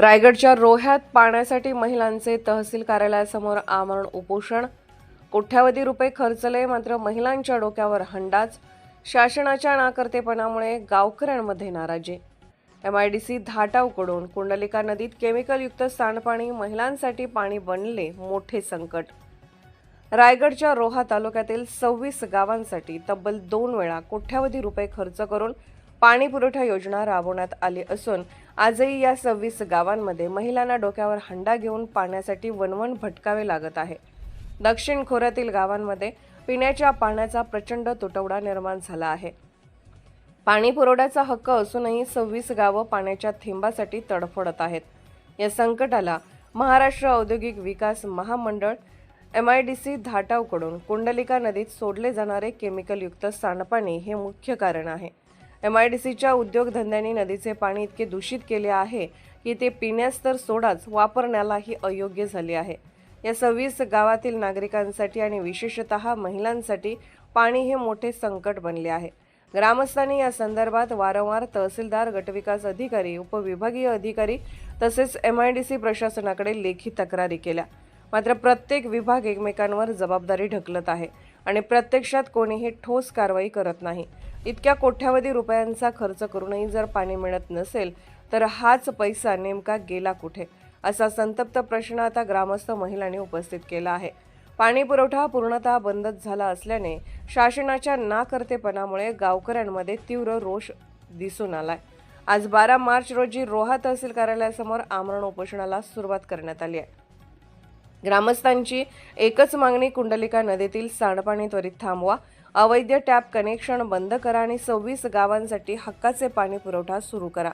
रायगडच्या रोह्यात पाण्यासाठी महिलांचे तहसील कार्यालयासमोर आमरण उपोषण. कोट्यावधी रुपये खर्चले मात्र महिलांच्या डोक्यावर हंडाच. शासनाच्या नाकर्तेपणामुळे गावकऱ्यांमध्ये नाराजी. एम आय डी सी धाटावकडून कुंडलिका नदीत केमिकलयुक्त सांडपाणी महिलांसाठी पाणी बनले मोठे संकट. रायगडच्या रोहा तालुक्यातील सव्वीस गावांसाठी तब्बल दोन वेळा कोट्यावधी रुपये खर्च करून पाणी पुरवठा योजना राबवण्यात आली असून आजही या सव्वीस गावांमध्ये महिलांना डोक्यावर हंडा घेऊन पाण्यासाठी वणवण भटकावे लागत आहे. दक्षिण खोऱ्यातील गावांमध्ये पिण्याच्या पाण्याचा प्रचंड तुटवडा निर्माण झाला आहे. पाणी पुरवठ्याचा हक्क असूनही सव्वीस गावं पाण्याच्या थेंबासाठी तडफडत आहेत. या संकटाला महाराष्ट्र औद्योगिक विकास महामंडळ एम आय डी सी धाटावकडून कुंडलिका नदीत सोडले जाणारे केमिकलयुक्त सांडपाणी हे मुख्य कारण आहे. एम आय डी सीच्या उद्योगधंद्यांनी नदीचे पाणी इतके दूषित केले आहे की ते पिण्यास तर सोडाच वापरण्यालाही अयोग्य झाले आहे. या सव्वीस गावातील नागरिकांसाठी आणि विशेषतः महिलांसाठी पाणी हे मोठे संकट बनले आहे. ग्रामस्थांनी या संदर्भात वारंवार तहसीलदार गटविकास अधिकारी उपविभागीय अधिकारी तसेच एम आय डी सी प्रशासनाकडे लेखी तक्रारी केल्या. मात्र प्रत्येक विभाग एकमेकांवर जबाबदारी ढकलत आहे. आणि प्रत्यक्षात कोणीही ठोस कारवाई करत नाही. इतक्या कोट्यावधी रुपयांचा खर्च करूनही जर पाणी मिळत नसेल तर हाच पैसा नेमका गेला कुठे? असा संतप्त प्रश्न आता ग्रामस्थ महिलांनी उपस्थित केला आहे. पाणी पुरवठा पूर्णतः बंदच झाला असल्याने शासनाच्या नाकर्तेपणामुळे गावकऱ्यांमध्ये तीव्र रोष दिसून आलाय. आज बारा मार्च रोजी रोहा तहसील कार्यालयासमोर आमरण उपोषणाला सुरुवात करण्यात आली आहे. ग्रामस्थांची एकच मागणी कुंडलिका नदीतील सांडपाणी त्वरित थांबवा. अवैध टॅप कनेक्शन बंद करा आणि सव्वीस गावांसाठी हक्काचे पाणी पुरवठा सुरू करा.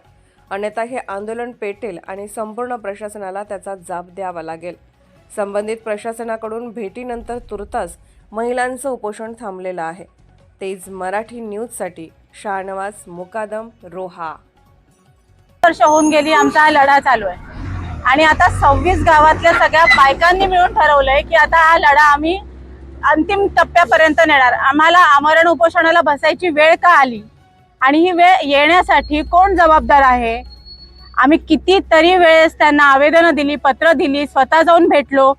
अन्यथा हे आंदोलन पेटेल आणि संपूर्ण प्रशासनाला त्याचा जाब द्यावा लागेल. संबंधित प्रशासनाकडून भेटीनंतर तुर्तास महिलांचं उपोषण थांबलेलं आहे. तेज मराठी न्यूजसाठी शाहनवाज मुकादम रोहा. वर्ष होऊन गेली आमचा हा लढा चालू आहे. आणि आता सव्वीस गावातल्या सगळ्या बायकांनी मिळून ठरवलंय की आता हा लढा आम्ही अंतिम टप्प्यापर्यंत नेणार. आम्हाला आमरण उपोषणाला बसायची वेळ का आली? आणि ही वेळ येण्यासाठी कोण जबाबदार आहे? आम्ही कितीतरी वेळेस त्यांना आवेदनं दिली पत्र दिली स्वतः जाऊन भेटलो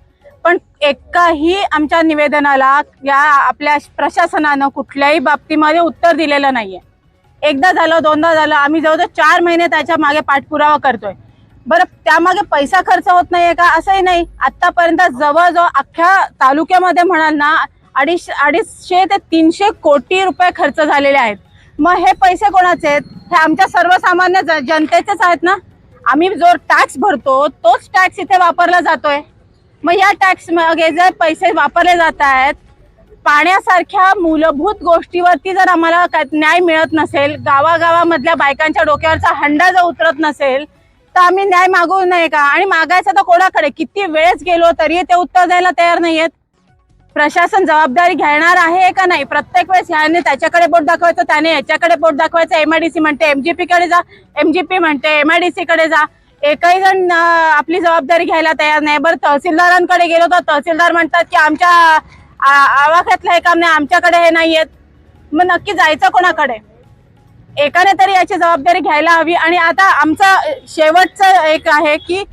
पण एकाही आमच्या निवेदनाला या आपल्या प्रशासनानं कुठल्याही बाबतीमध्ये उत्तर दिलेलं नाही आहे एकदा झालं दोनदा झालं आम्ही जवळजवळ चार महिने त्याच्यामागे पाठपुरावा करतोय. बरं त्यामागे पैसा खर्च होत नाहीये का? असंही नाही. आतापर्यंत जवळजवळ अख्ख्या तालुक्यामध्ये म्हणाल ना अडीच अडीचशे ते तीनशे कोटी रुपये खर्च झालेले आहेत. मग हे पैसे कोणाचे आहेत? हे आमच्या सर्वसामान्य जनतेचेच आहेत ना? आम्ही जो टॅक्स भरतो तोच टॅक्स इथे वापरला जातोय. मग या टॅक्स मागे जर पैसे वापरले जात आहेत पाण्यासारख्या मूलभूत गोष्टीवरती जर आम्हाला काय न्याय मिळत नसेल गावागावामधल्या बायकांच्या डोक्यावरचा हंडा जर उतरत नसेल तर आम्ही न्याय मागू नये का? आणि मागायचं तर कोणाकडे? किती वेळेस गेलो तरी ते उत्तर द्यायला तयार नाहीयेत. प्रशासन जबाबदारी घेणार आहे का नाही? प्रत्येक वेळेस ह्याने त्याच्याकडे बोट दाखवायचं त्याने याच्याकडे बोट दाखवायचं. एमआयडीसी म्हणते एमजीपी कडे जा. एमजीपी म्हणते एमआयडीसी कडे जा. एकही जण आपली जबाबदारी घ्यायला तयार नाही. बरं तहसीलदारांकडे गेलो तर तहसीलदार म्हणतात की आमच्या आवाक्यातलं हे काम नाही आमच्याकडे हे नाही आहेत मग नक्की जायचं कोणाकडे? एकाने तरी याची जबाबदारी घ्यायला हवी. आणि आता आमचं शेवटचं एक आहे की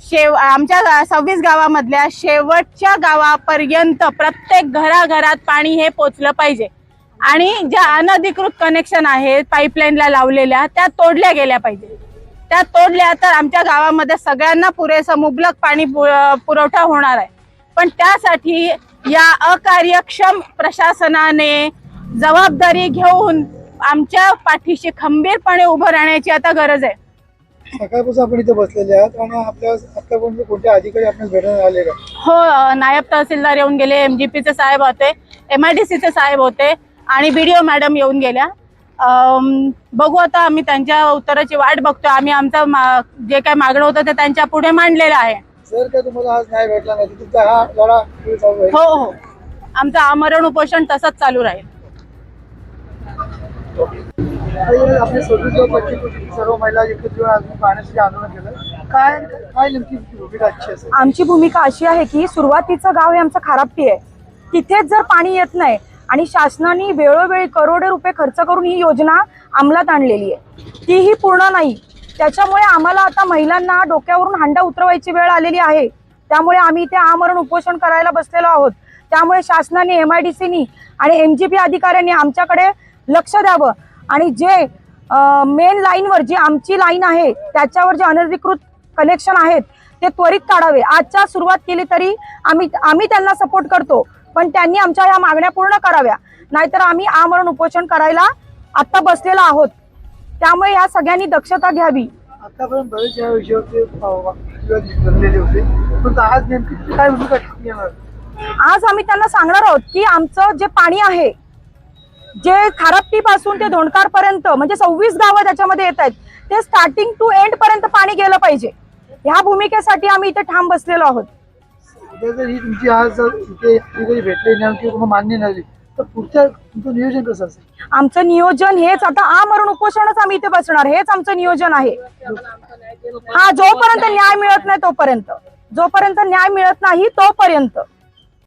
शेव आमच्या गा- सव्वीस गावामधल्या शेवटच्या गावापर्यंत प्रत्येक घराघरात पाणी हे पोचलं पाहिजे. आणि ज्या अनधिकृत कनेक्शन आहेत पाईपलाईनला लावलेल्या त्या तोडल्या गेल्या पाहिजे. त्या तोडल्या तर आमच्या गावामध्ये सगळ्यांना पुरेसं मुबलक पाणी पु- पुरवठा होणार आहे. पण त्यासाठी या अकार्यक्षम प्रशासनाने जबाबदारी घेऊन आमच्या पाठीशी खंबीरपणे उभं राहण्याची आता गरज आहे. सकाळपासून आपण इथे बसलेले आहात आणि आपल्या आतापर्यंत कोणते अधिकारी आपण भेटण्यात आले का? हो नायब तहसीलदार येऊन गेले एमजीपीचे साहेब होते एमआयडीसीचे साहेब होते आणि बीडीओ मॅडम येऊन गेल्या. बघू आता आम्ही त्यांच्या उत्तराची वाट बघतोय. आम्ही आमचं जे काय मागणं होतं ते त्यांच्या पुढे मांडलेलं आहे. जर का तुम्हाला आज नाही भेटला नाही? तुमचा हा लढा हो हो. आमचं आमरण उपोषण तसंच चालू राहील. सव्वीस पंचवीस सर्व महिला एकत्र येऊन पाण्यासाठी आंदोलन केलं. काय काय नेमकी भूमिका असेल? आमची भूमिका अशी आहे की सुरुवातीचं गाव हे आमचं खारापटी आहे. तिथेच जर पाणी येत नाही आणि शासनाने वेळोवेळी करोडो रुपये खर्च करून ही योजना अंमलात आणलेली आहे. तीही पूर्ण नाही. त्याच्यामुळे आम्हाला आता महिलांना डोक्यावरून हांडा उतरवायची वेळ आलेली आहे. त्यामुळे आम्ही इथे आमरण उपोषण करायला बसलेलो आहोत. त्यामुळे शासनाने एम आय डी सीनी आणि एम जी पी अधिकाऱ्यांनी आमच्याकडे लक्ष द्यावं. आणि जे मेन लाईनवर जी आमची लाईन आहे त्याच्यावर जे अनधिकृत कनेक्शन आहेत ते त्वरित काढावे. आजच्या सुरुवात केली तरी आम्ही आम्ही त्यांना सपोर्ट करतो. पण त्यांनी आमच्या ह्या मागण्या पूर्ण कराव्या. नाहीतर आम्ही आमरण उपोषण करायला आत्ता बसलेलो आहोत. त्यामुळे या सगळ्यांनी दक्षता घ्यावी. आतापर्यंत बरेच या विषयावरती होते. पण आज नेमकी काय भूमिका आज आम्ही त्यांना सांगणार आहोत की आमचं जे पाणी आहे जे खारपटी पासून ते धोंडकार पर्यंत म्हणजे सव्वीस गावं त्याच्यामध्ये येत आहेत ते स्टार्टिंग टू एंड पर्यंत पाणी गेलं पाहिजे. ह्या भूमिकेसाठी आम्ही इथे ठाम बसलेलो आहोत. उद्या जर ही तुमची आज जर इथे कधी भेटली नाही किंवा तुम्हाला मान्य नाही तर पुढच्या तुमचं नियोजन कसं असेल? आमचं नियोजन हेच आता आमरण उपोषणच आम्ही इथे बसणार हेच आमचं नियोजन आहे. हा जोपर्यंत न्याय मिळत नाही तोपर्यंत. जोपर्यंत न्याय मिळत नाही तोपर्यंत.